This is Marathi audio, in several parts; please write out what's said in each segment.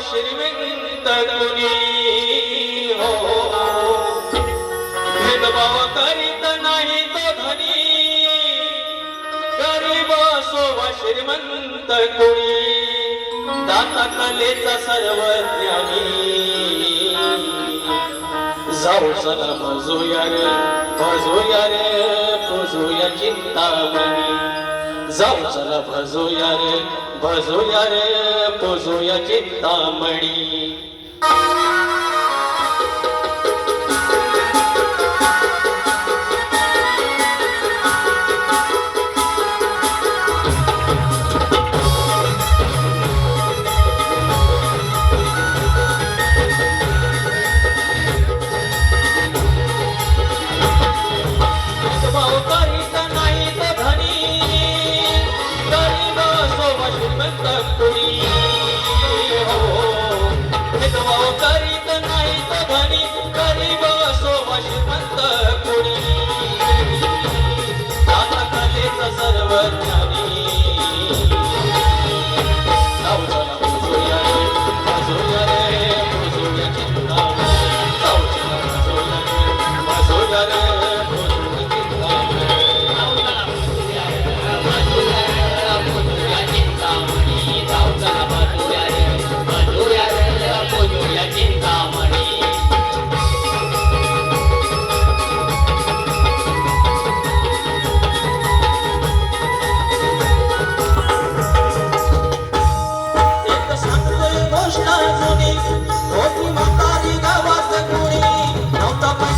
शर्मिंद कुणी हो. भेदभाव करीत नाही तो धनी. गरीब असो वा श्रीमंत कुणी दाता कलेचा जाऊ चला भजूया रे भजूया रे भजूया चिंतामणी. जाऊ चला भजूया रे भजूया रे पुजूया चित्तामणी. सर्व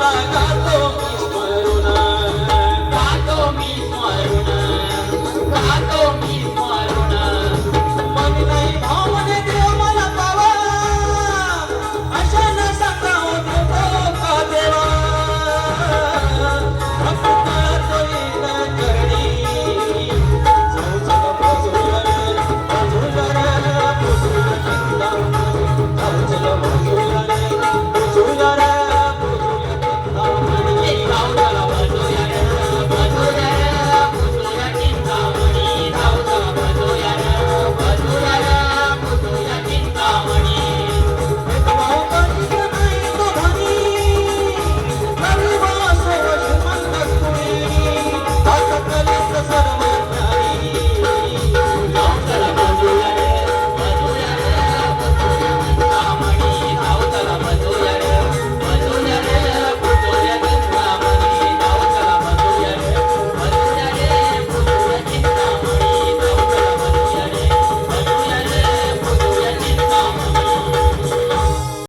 লাগাতো